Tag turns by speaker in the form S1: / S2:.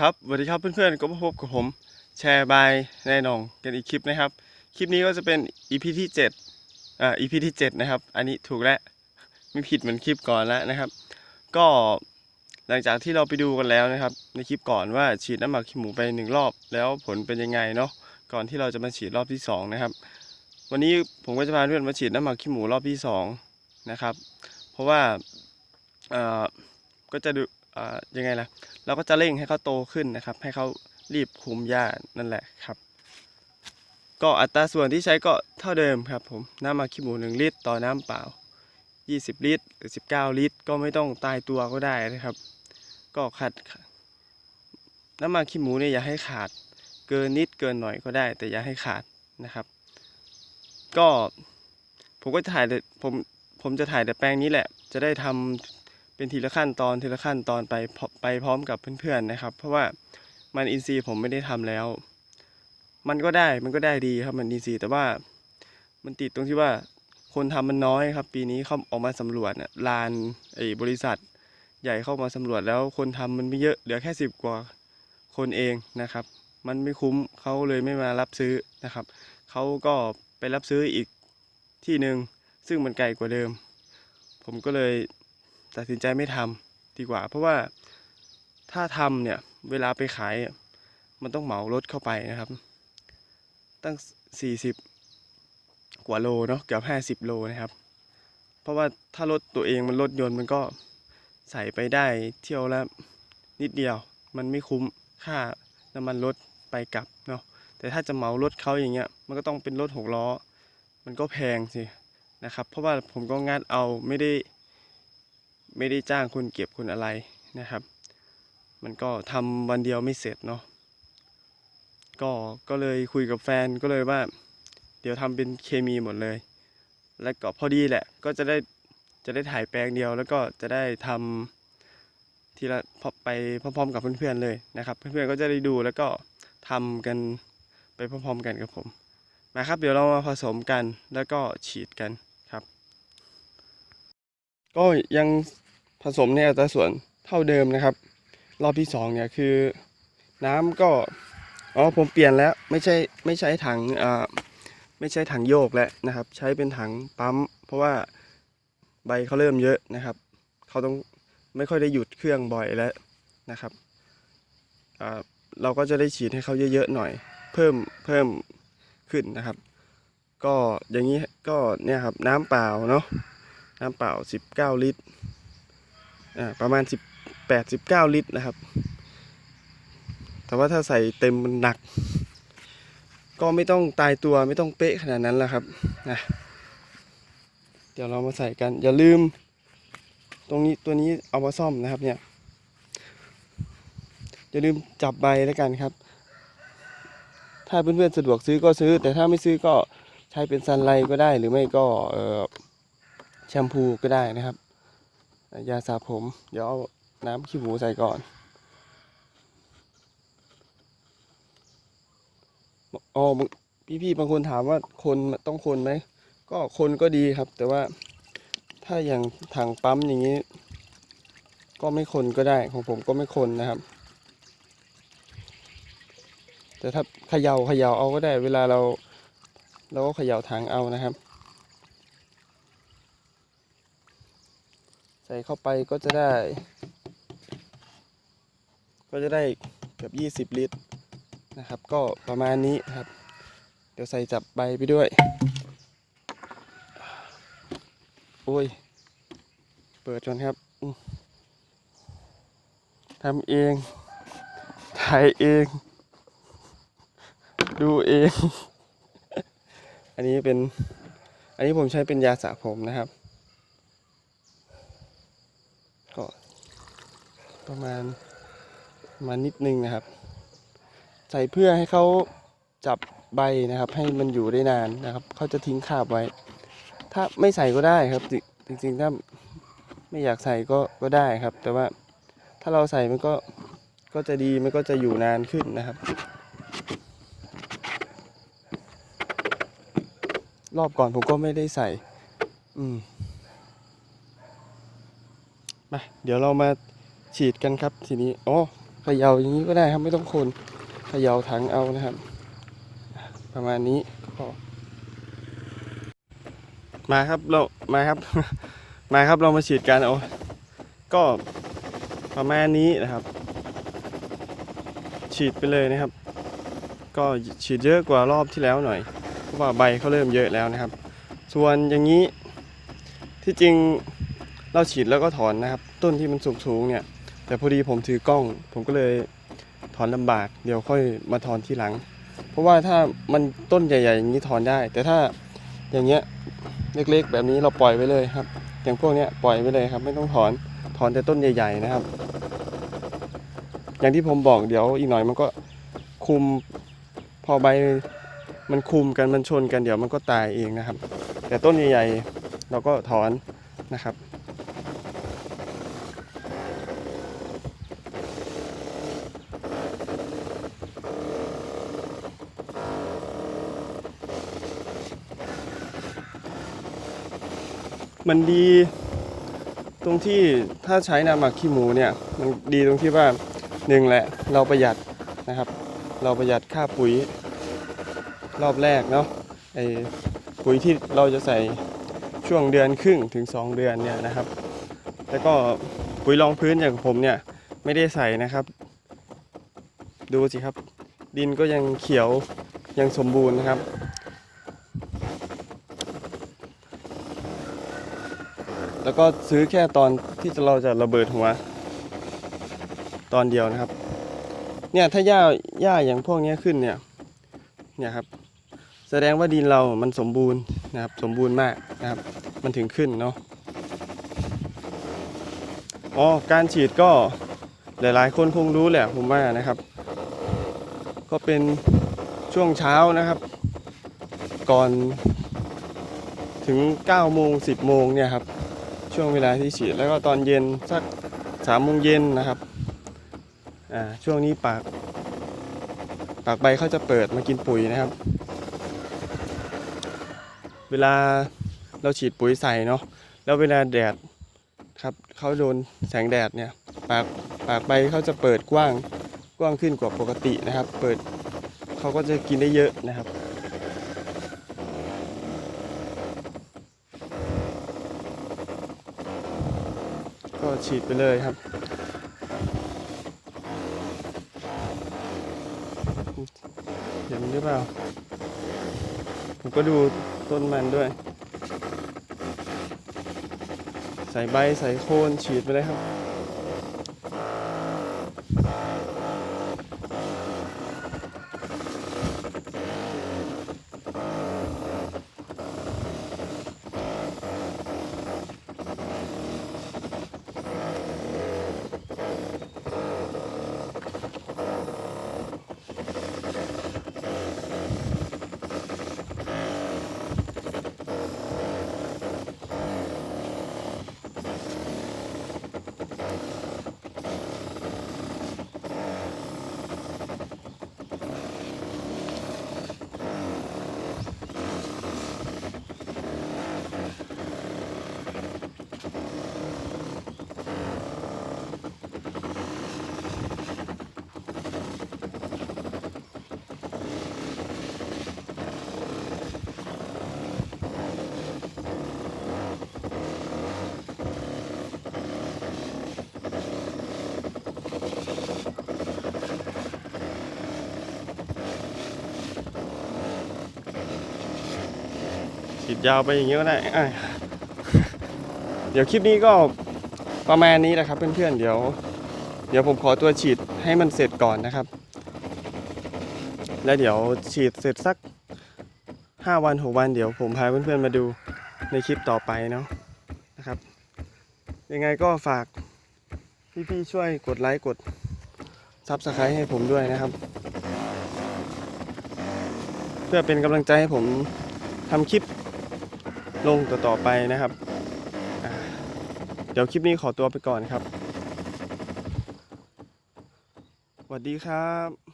S1: ครับสวัสดีครับเพื่อนๆก็มาพบกับผมแชร์บายแน่นองกันอีกคลิปนะครับ คลิปนี้ก็จะเป็น EP ที่7อ่า EP ที่ 7 นะครับ อันนี้ถูกแล้วไม่ผิดเหมือนคลิปก่อนแล้วนะครับ ก็หลังจากที่เราไปดูกันแล้วนะครับ ในคลิปก่อนว่าฉีดน้ำหมักขี้หมูไปหนึ่งรอบ แล้วผลเป็นยังไงเนาะก่อนที่เราจะมาฉีดรอบที่สองนะครับ วันนี้ผมก็จะพาเพื่อนมาฉีดน้ำหมักขี้หมูรอบที่สองนะครับ เพราะว่าเอ่อก็จะดู ยังไงล่ะ เราก็จะเร่งให้เขาโตขึ้นนะครับ ให้เขารีบคุมหญ้านั่นแหละครับ ก็อัตราส่วนที่ใช้ก็เท่าเดิมครับผมน้ำมักขี้หมู1ลิตรต่อน้ำเปล่า 20 ลิตรหรือ 19 ลิตร ก็ไม่ต้องตายตัวก็ได้นะครับ ก็ขัด น้ำมักขี้หมูเนี่ยอย่าให้ขาด เกินนิดเกินหน่อยก็ได้ แต่อย่าให้ขาดนะครับ ก็ผมก็จะถ่ายแต่ผมผมจะถ่ายแต่แปลงนี้แหละ จะได้ทำ เป็นทีละขั้นตอนทีละขั้นตอนไปไปพร้อมกับเพื่อนๆนะครับ เพราะว่ามันอินซีผมไม่ได้ทำแล้ว มันก็ได้มันก็ได้ดีครับมันอินซีแต่ว่ามันติดตรงที่ว่าคนทำมันน้อยครับ ปีนี้เขาออกมาสำรวจน่ะลานไอ้บริษัท ใหญ่เข้ามาสำรวจแล้วคนทำมันไม่เยอะเหลือแค่สิบกว่าคนเองนะครับ มันไม่คุ้มเขาเลยไม่มารับซื้อนะครับเขาก็ไปรับซื้ออีกที่หนึ่งซึ่งมันไกลกว่าเดิม ผมก็เลย ตัดสินใจไม่ทำดีกว่า เพราะว่าถ้าทำเนี่ยเวลาไปขายมันต้องเหมารถเข้าไปนะครับ ตั้ง 40 กว่าโลเนาะเกือบ50 โลนะครับ เพราะว่าถ้ารถตัวเองมันรถยนต์มันก็ใส่ไปได้เที่ยวละนิดเดียว มันไม่คุ้มค่าน้ำมันรถไปกลับเนาะแต่ถ้าจะเหมารถเขาอย่างเงี้ยมันก็ต้องเป็นรถหกล้อ มันก็แพงสินะครับ เพราะว่าผมก็งัดเอาไม่ได้ ไม่ได้จ้างคนเก็บคนอะไรนะครับ มันก็ทำวันเดียวไม่เสร็จเนาะก็ก็เลยคุยกับแฟนก็เลยว่า เดี๋ยวทำเป็นเคมีหมดเลย แล้วก็พอดีแหละ ก็จะได้จะได้ถ่ายแปลงเดียว แล้วก็จะได้ทำทีละพไปพร้อมๆกับเพื่อนๆเลยนะครับ เพื่อนๆก็จะได้ดูแล้วก็ทำกันไปพร้อมๆกันกับผมมาครับเดี๋ยวเรามาผสมกันแล้วก็ฉีดกันครับ ก็ยัง ผสมในอัตราส่วนเท่าเดิมนะครับ รอบที่สองเนี่ยคือน้ำก็อ๋อผมเปลี่ยนแล้วไม่ใช่ไม่ใช้ถังอ่าไม่ใช่ถังโยกแล้วนะครับ ใช้เป็นถังปั๊ม เพราะว่าใบเขาเริ่มเยอะนะครับเขาต้องไม่ค่อยได้หยุดเครื่องบ่อยแล้วนะครับอ่าเราก็จะได้ฉีดให้เขาเยอะๆหน่อย เพิ่มเพิ่มขึ้นนะครับ ก็อย่างนี้ก็เนี่ยครับน้ำเปล่าเนาะน้ำเปล่า 19 ลิตร ประมาณ 18 19 ลิตรนะครับ แต่ว่าถ้าใส่เต็มมันหนัก ก็ไม่ต้องตายตัวไม่ต้องเป๊ะขนาดนั้นแหละครับนะเดี๋ยวเรามาใส่กัน อย่าลืม ตรงนี้ตัวนี้เอามาซ่อมนะครับเนี่ย อย่าลืมจับใบแล้วกันครับ ถ้าเพื่อนๆสะดวกซื้อก็ซื้อ แต่ถ้าไม่ซื้อก็ใช้เป็นซันไลก็ได้หรือไม่ก็แชมพูก็ได้นะครับ ยาสระผม เดี๋ยวเอาน้ำขี้หมูใส่ก่อน อ๋อ พี่ๆ บางคนถามว่าคนต้องคนไหม ก็คนก็ดีครับ แต่ว่าถ้าอย่างถังปั๊มอย่างนี้ ก็ไม่คนก็ได้ ของผมก็ไม่คนนะครับ แต่ถ้าเขย่าเขย่าเอาก็ได้ เวลาเราเราก็เขย่าถังเอานะครับ ส่เข้าไปก็จะได้ ก็จะได้เกือบ20 ลิตรนะครับ ก็ประมาณนี้ครับ เดี๋ยวใส่จับใบไปด้วย โอ้ย เปิดก่อนครับทำเอง ถ่ายเอง ดูเอง อันนี้เป็น อันนี้ผมใช้เป็นยาสระผมนะครับ ประมาณมานิดนึงนะครับ ใส่เพื่อให้เขาจับใบนะครับ ให้มันอยู่ได้นานนะครับเขาจะทิ้งคาบไว้ ถ้าไม่ใส่ก็ได้ครับจริงจริงๆถ้าไม่อยากใส่ก็ก็ได้ครับ แต่ว่าถ้าเราใส่มันก็ก็จะดีมันก็จะอยู่นานขึ้นนะครับ รอบก่อนผมก็ไม่ได้ใส่ อืมมาเดี๋ยวเรามา ฉีดกันครับทีนี้อ๋อเขย่าอย่างนี้ก็ได้ครับไม่ต้องคนเขย่าถังเอานะครับ ประมาณนี้ก็พอมาครับเรามาครับ มาครับเรามาฉีดกันเอาก็ประมาณนี้นะครับ ฉีดไปเลยนะครับ ก็ฉีดเยอะกว่ารอบที่แล้วหน่อยเพราะว่าใบเขาเริ่มเยอะแล้วนะครับ ส่วนอย่างนี้ที่จริงเราฉีดแล้วก็ถอนนะครับ ต้นที่มันสูงๆเนี่ย แต่พอดีผมถือกล้อง ผมก็เลยถอนลำบาก เดี๋ยวค่อยมาถอนทีหลัง เพราะว่าถ้ามันต้นใหญ่ๆอย่างนี้ถอนได้ แต่ถ้าอย่างเงี้ยเล็กๆ แบบนี้เราปล่อยไว้เลยครับ อย่างพวกเนี้ยปล่อยไว้เลยครับ ไม่ต้องถอนถอนแต่ต้นใหญ่ ๆนะครับ อย่างที่ผมบอกเดี๋ยวอีกหน่อยมันก็คุมพอใบมันคุมกันมันชนกันเดี๋ยวมันก็ตายเองนะครับ แต่ต้นใหญ่ๆเราก็ถอนนะครับ มันดีตรงที่ถ้าใช้น้ำหมักขี้หมูเนี่ยมันดีตรงที่ว่าหนึ่งแหละเราประหยัดนะครับ เราประหยัดค่าปุ๋ยรอบแรกเนาะไอปุ๋ยที่เราจะใส่ช่วงเดือนครึ่งถึง 2 เดือนเนี่ยนะครับ แล้วก็ปุ๋ยรองพื้นอย่างผมเนี่ยไม่ได้ใส่นะครับ ดูสิครับ ดินก็ยังเขียวยังสมบูรณ์นะครับ แล้วก็ซื้อแค่ตอนที่เราจะระเบิดหัว ตอนเดียวนะครับ เนี่ยถ้าหญ้าหญ้าอย่างพวกนี้ขึ้นเนี่ยเนี่ยครับ แสดงว่าดินเรามันสมบูรณ์นะครับ สมบูรณ์มากนะครับ มันถึงขึ้นเนาะอ๋อการฉีดก็หลายๆ คนคงรู้แหละผมว่านะครับ ก็เป็นช่วงเช้านะครับ ก่อนถึง9โมง10โมงเนี่ยครับ ช่วงเวลาที่ฉีดแล้วก็ตอนเย็นสักสามโมงเย็นนะครับอ่าช่วงนี้ปาก ปากใบเขาจะเปิดมากินปุ๋ยนะครับ เวลาเราฉีดปุ๋ยใส่เนาะแล้วเวลาแดดครับเขาโดนแสงแดดเนี่ยปากปากใบเขาจะเปิดกว้างกว้างขึ้นกว่าปกตินะครับ เปิดเขาก็จะกินได้เยอะนะครับ ก็ฉีดไปเลยครับ เห็นหรือเปล่า ผมก็ดูต้นมันด้วย ใส่ใบใส่โคนฉีดไปเลยครับ ดยาวไปอย่างนี้ก็ได้เดี๋ยวคลิปนี้ก็ประมาณนี้นะครับเพื่อนๆเดี๋ยว เดี๋ยวผมขอตัวฉีดให้มันเสร็จก่อนนะครับ แล้วเดี๋ยวฉีดเสร็จสัก 5 วัน6วันเดี๋ยวผมพาเพื่อนๆมาดูในคลิปต่อไปเนาะนะครับ ยังไงก็ฝากพี่ๆช่วยกดไลค์กดซับสไครต์ให้ผมด้วยนะครับ เพื่อเป็นกำลังใจให้ผมทำคลิป ลงต่อๆไปนะครับ เดี๋ยวคลิปนี้ขอตัวไปก่อนครับสวัสดีครับ